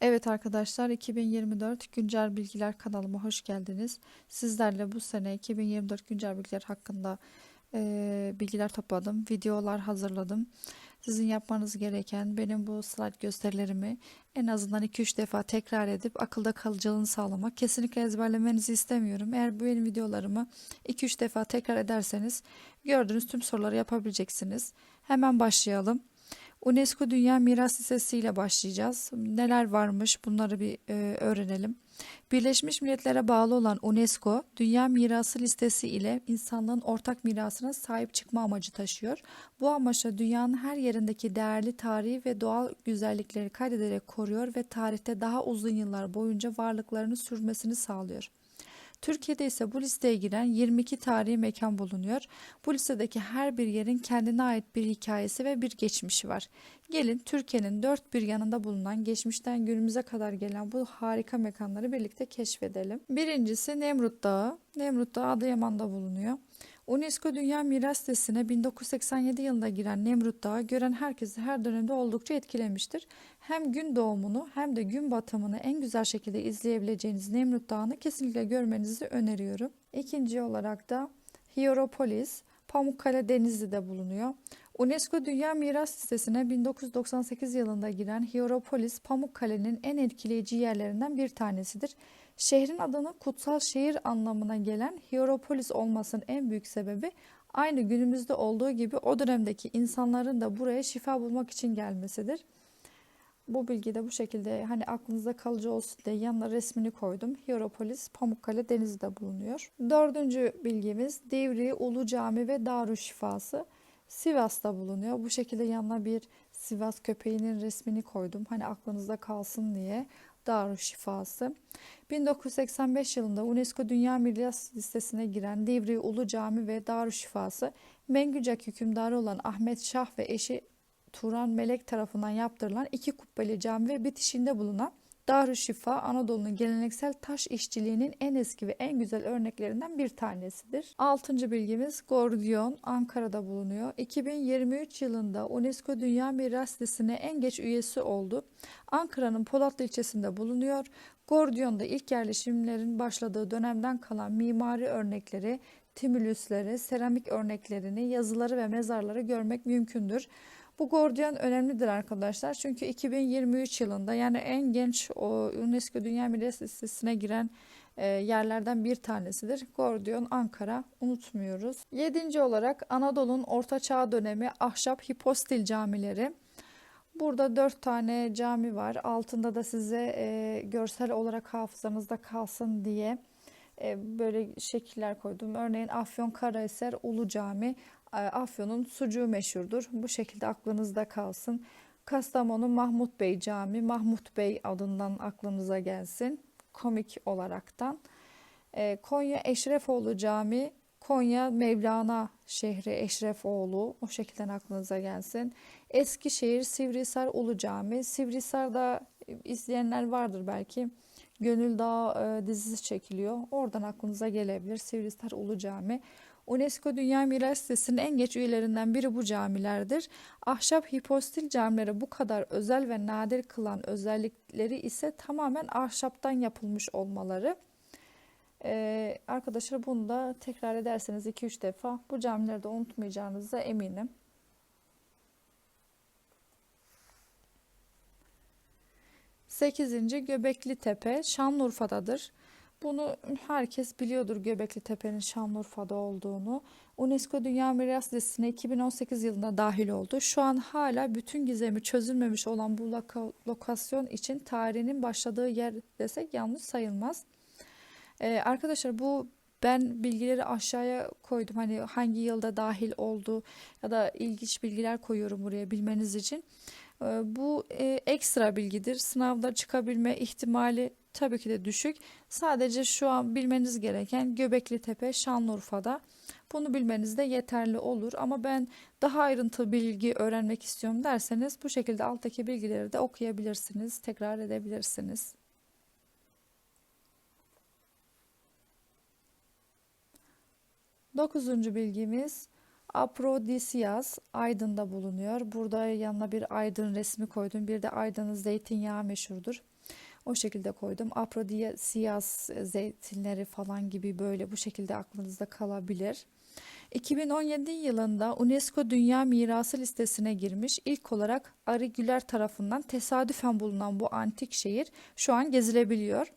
Evet arkadaşlar 2024 Güncel Bilgiler kanalıma hoş geldiniz. Sizlerle bu sene 2024 güncel bilgiler hakkında e, bilgiler topladım, videolar hazırladım. Sizin yapmanız gereken benim bu slide gösterilerimi en azından 2-3 defa tekrar edip akılda kalıcılığını sağlamak. Kesinlikle ezberlemenizi istemiyorum. Eğer bu benim videolarımı 2-3 defa tekrar ederseniz gördüğünüz tüm soruları yapabileceksiniz. Hemen başlayalım. UNESCO Dünya Miras Listesi ile başlayacağız. Neler varmış bunları bir e, öğrenelim. Birleşmiş Milletler'e bağlı olan UNESCO, Dünya Mirası Listesi ile insanlığın ortak mirasına sahip çıkma amacı taşıyor. Bu amaçla dünyanın her yerindeki değerli tarihi ve doğal güzellikleri kaydederek koruyor ve tarihte daha uzun yıllar boyunca varlıklarını sürmesini sağlıyor. Türkiye'de ise bu listeye giren 22 tarihi mekan bulunuyor. Bu listedeki her bir yerin kendine ait bir hikayesi ve bir geçmişi var. Gelin Türkiye'nin dört bir yanında bulunan geçmişten günümüze kadar gelen bu harika mekanları birlikte keşfedelim. Birincisi Nemrut Dağı. Nemrut Dağı Adıyaman'da bulunuyor. UNESCO Dünya Miras Listesi'ne 1987 yılında giren Nemrut Dağı gören herkesi her dönemde oldukça etkilemiştir. Hem gün doğumunu hem de gün batımını en güzel şekilde izleyebileceğiniz Nemrut Dağı'nı kesinlikle görmenizi öneriyorum. İkinci olarak da Hierapolis, Pamukkale Denizli'de bulunuyor. UNESCO Dünya Miras Listesi'ne 1998 yılında giren Hierapolis, Pamukkale'nin en etkileyici yerlerinden bir tanesidir. Şehrin adını kutsal şehir anlamına gelen Hierapolis olmasının en büyük sebebi aynı günümüzde olduğu gibi o dönemdeki insanların da buraya şifa bulmak için gelmesidir. Bu bilgi de bu şekilde hani aklınızda kalıcı olsun diye yanına resmini koydum. Hierapolis Pamukkale Denizli'de bulunuyor. Dördüncü bilgimiz Divri Ulu Cami ve Darüşşifası Sivas'ta bulunuyor. Bu şekilde yanına bir Sivas köpeğinin resmini koydum. Hani aklınızda kalsın diye. Darüşşifası. 1985 yılında UNESCO Dünya Miras Listesi'ne giren Divri Ulu Cami ve Darüşşifası Mengücek hükümdarı olan Ahmet Şah ve eşi Turan Melek tarafından yaptırılan iki kubbeli cami ve bitişinde bulunan Darüşşifa Anadolu'nun geleneksel taş işçiliğinin en eski ve en güzel örneklerinden bir tanesidir. Altıncı bilgimiz Gordiyon Ankara'da bulunuyor. 2023 yılında UNESCO Dünya Miras Listesi'ne en geç üyesi oldu. Ankara'nın Polatlı ilçesinde bulunuyor. Gordion'da ilk yerleşimlerin başladığı dönemden kalan mimari örnekleri, timülüsleri, seramik örneklerini, yazıları ve mezarları görmek mümkündür. Bu Gordiyon önemlidir arkadaşlar. Çünkü 2023 yılında yani en genç o UNESCO Dünya Miras Listesi'ne giren e, yerlerden bir tanesidir. Gordiyon Ankara unutmuyoruz. Yedinci olarak Anadolu'nun Orta Çağ dönemi ahşap hipostil camileri. Burada dört tane cami var. Altında da size e, görsel olarak hafızanızda kalsın diye e, böyle şekiller koydum. Örneğin Afyon Karahisar Ulu Cami Afyon'un sucuğu meşhurdur. Bu şekilde aklınızda kalsın. Kastamonu Mahmut Bey Camii, Mahmut Bey adından aklınıza gelsin. Komik olaraktan. E, Konya Eşrefoğlu Camii, Konya Mevlana şehri Eşrefoğlu. O şekilde aklınıza gelsin. Eskişehir Sivrisar Ulu Cami. Sivrisar'da izleyenler vardır belki. Gönül Dağı e, dizisi çekiliyor. Oradan aklınıza gelebilir. Sivrisar Ulu Cami. UNESCO Dünya Miras Listesi'nin en geç üyelerinden biri bu camilerdir. Ahşap hipostil camileri bu kadar özel ve nadir kılan özellikleri ise tamamen ahşaptan yapılmış olmaları. Ee, arkadaşlar bunu da tekrar ederseniz 2-3 defa bu camileri de unutmayacağınıza eminim. Sekizinci Göbekli Tepe Şanlıurfa'dadır. Bunu herkes biliyordur Göbekli Tepe'nin Şanlıurfa'da olduğunu. UNESCO Dünya Miras Listesi'ne 2018 yılında dahil oldu. Şu an hala bütün gizemi çözülmemiş olan bu lokasyon için tarihinin başladığı yer desek yanlış sayılmaz. Ee, arkadaşlar bu ben bilgileri aşağıya koydum. Hani hangi yılda dahil oldu ya da ilginç bilgiler koyuyorum buraya bilmeniz için. Ee, bu e, ekstra bilgidir. Sınavda çıkabilme ihtimali tabii ki de düşük. Sadece şu an bilmeniz gereken Göbekli Tepe Şanlıurfa'da. Bunu bilmeniz de yeterli olur ama ben daha ayrıntılı bilgi öğrenmek istiyorum derseniz bu şekilde alttaki bilgileri de okuyabilirsiniz, tekrar edebilirsiniz. Dokuzuncu bilgimiz Aprodisias Aydın'da bulunuyor. Burada yanına bir aydın resmi koydum. Bir de aydının zeytinyağı meşhurdur. O şekilde koydum. Aprodisias zeytinleri falan gibi böyle bu şekilde aklınızda kalabilir. 2017 yılında UNESCO Dünya Mirası listesine girmiş. İlk olarak Ari Güler tarafından tesadüfen bulunan bu antik şehir şu an gezilebiliyor.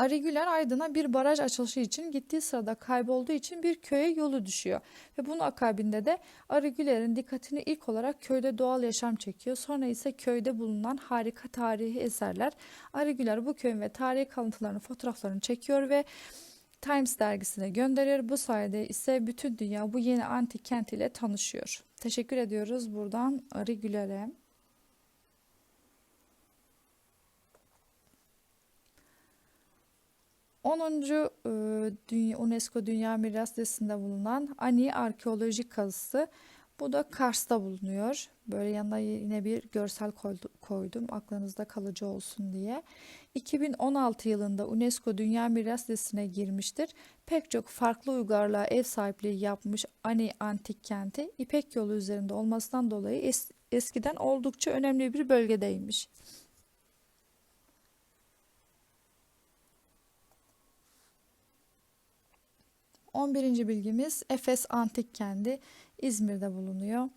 Ari Güler Aydın'a bir baraj açılışı için gittiği sırada kaybolduğu için bir köye yolu düşüyor. Ve bunun akabinde de Ari Güler'in dikkatini ilk olarak köyde doğal yaşam çekiyor. Sonra ise köyde bulunan harika tarihi eserler. Ari Güler bu köyün ve tarihi kalıntılarını, fotoğraflarını çekiyor ve Times dergisine gönderiyor. Bu sayede ise bütün dünya bu yeni antik kent ile tanışıyor. Teşekkür ediyoruz buradan Ari Güler'e. Onuncu e, Dünya, UNESCO Dünya Miras Listesi'nde bulunan Ani arkeolojik kazısı. Bu da Kars'ta bulunuyor. Böyle yanına yine bir görsel koydum aklınızda kalıcı olsun diye. 2016 yılında UNESCO Dünya Miras Listesi'ne girmiştir. Pek çok farklı uygarlığa ev sahipliği yapmış Ani antik kenti İpek yolu üzerinde olmasından dolayı es eskiden oldukça önemli bir bölgedeymiş. 11. bilgimiz Efes Antik Kendi İzmir'de bulunuyor.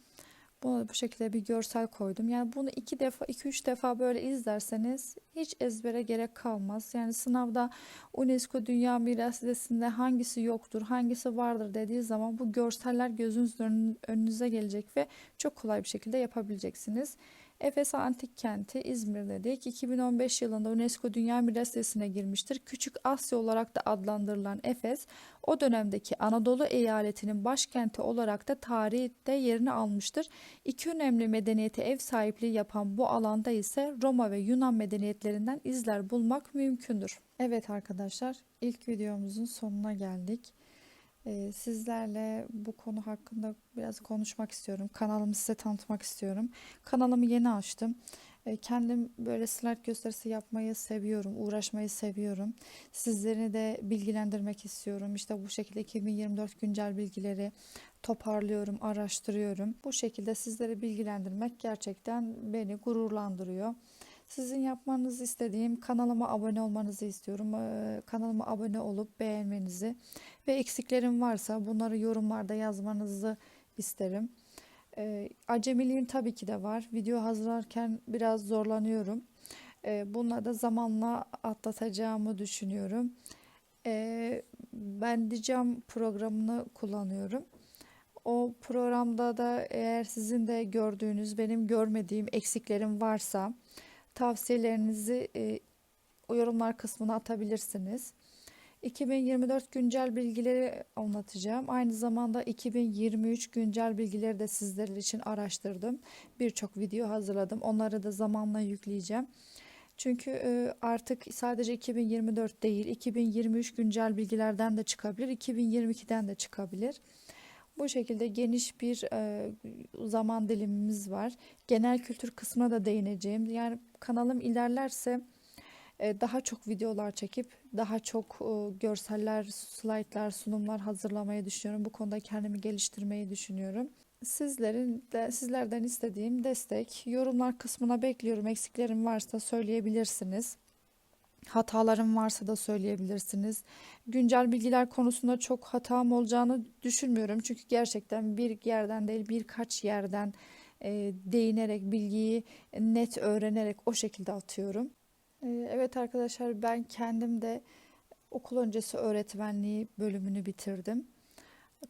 Bunu bu şekilde bir görsel koydum. Yani bunu iki defa, iki üç defa böyle izlerseniz hiç ezbere gerek kalmaz. Yani sınavda UNESCO Dünya Miras Listesi'nde hangisi yoktur, hangisi vardır dediği zaman bu görseller gözünüzün önünüze gelecek ve çok kolay bir şekilde yapabileceksiniz. Efes Antik Kenti İzmir dedik. 2015 yılında UNESCO Dünya Miras Listesi'ne girmiştir. Küçük Asya olarak da adlandırılan Efes, o dönemdeki Anadolu eyaletinin başkenti olarak da tarihte yerini almıştır. İki önemli medeniyete ev sahipliği yapan bu alanda ise Roma ve Yunan medeniyetlerinden izler bulmak mümkündür. Evet arkadaşlar, ilk videomuzun sonuna geldik. Sizlerle bu konu hakkında biraz konuşmak istiyorum. Kanalımı size tanıtmak istiyorum. Kanalımı yeni açtım. Kendim böyle slide gösterisi yapmayı seviyorum, uğraşmayı seviyorum. Sizleri de bilgilendirmek istiyorum. İşte bu şekilde 2024 güncel bilgileri toparlıyorum, araştırıyorum. Bu şekilde sizleri bilgilendirmek gerçekten beni gururlandırıyor. Sizin yapmanızı istediğim kanalıma abone olmanızı istiyorum. Kanalıma abone olup beğenmenizi ve eksiklerim varsa bunları yorumlarda yazmanızı isterim. Ee, acemiliğim tabii ki de var. Video hazırlarken biraz zorlanıyorum. Ee, bunları da zamanla atlatacağımı düşünüyorum. Ben Dicam programını kullanıyorum. O programda da eğer sizin de gördüğünüz, benim görmediğim eksiklerim varsa tavsiyelerinizi e, yorumlar kısmına atabilirsiniz. 2024 güncel bilgileri anlatacağım. Aynı zamanda 2023 güncel bilgileri de sizler için araştırdım. Birçok video hazırladım. Onları da zamanla yükleyeceğim. Çünkü e, artık sadece 2024 değil, 2023 güncel bilgilerden de çıkabilir, 2022'den de çıkabilir. Bu şekilde geniş bir e, zaman dilimimiz var. Genel kültür kısmına da değineceğim. Yani kanalım ilerlerse daha çok videolar çekip daha çok e, görseller, slaytlar, sunumlar hazırlamayı düşünüyorum. Bu konuda kendimi geliştirmeyi düşünüyorum. Sizlerin de sizlerden istediğim destek. Yorumlar kısmına bekliyorum. Eksiklerim varsa söyleyebilirsiniz. Hatalarım varsa da söyleyebilirsiniz. Güncel bilgiler konusunda çok hatam olacağını düşünmüyorum. Çünkü gerçekten bir yerden değil birkaç yerden e, değinerek bilgiyi net öğrenerek o şekilde atıyorum. E, evet arkadaşlar ben kendim de okul öncesi öğretmenliği bölümünü bitirdim.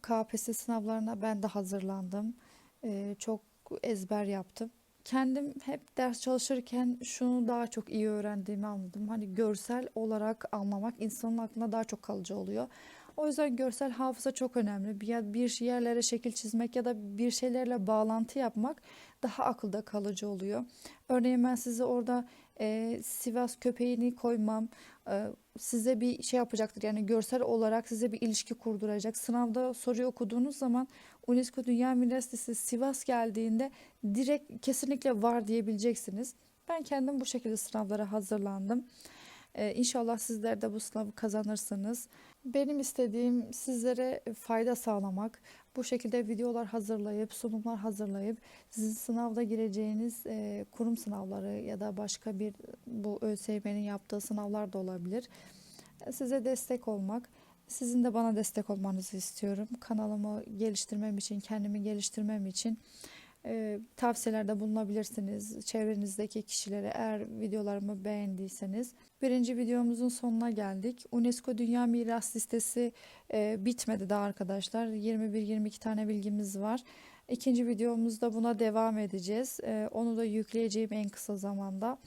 KPSS sınavlarına ben de hazırlandım. E, çok ezber yaptım kendim hep ders çalışırken şunu daha çok iyi öğrendiğimi anladım. Hani görsel olarak anlamak insanın aklına daha çok kalıcı oluyor. O yüzden görsel hafıza çok önemli. Bir, bir yerlere şekil çizmek ya da bir şeylerle bağlantı yapmak daha akılda kalıcı oluyor. Örneğin ben size orada e, Sivas köpeğini koymam e, size bir şey yapacaktır. Yani görsel olarak size bir ilişki kurduracak. Sınavda soruyu okuduğunuz zaman UNESCO Dünya Miras Listesi Sivas geldiğinde direkt kesinlikle var diyebileceksiniz. Ben kendim bu şekilde sınavlara hazırlandım. Ee, İnşallah sizler de bu sınavı kazanırsınız. Benim istediğim sizlere fayda sağlamak. Bu şekilde videolar hazırlayıp, sunumlar hazırlayıp sizin sınavda gireceğiniz e, kurum sınavları ya da başka bir bu ÖSYM'nin yaptığı sınavlar da olabilir. Size destek olmak. Sizin de bana destek olmanızı istiyorum. Kanalımı geliştirmem için, kendimi geliştirmem için e, tavsiyelerde bulunabilirsiniz. Çevrenizdeki kişilere eğer videolarımı beğendiyseniz. Birinci videomuzun sonuna geldik. UNESCO Dünya Miras Listesi e, bitmedi daha arkadaşlar. 21-22 tane bilgimiz var. İkinci videomuzda buna devam edeceğiz. E, onu da yükleyeceğim en kısa zamanda.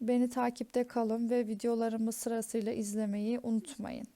Beni takipte kalın ve videolarımı sırasıyla izlemeyi unutmayın.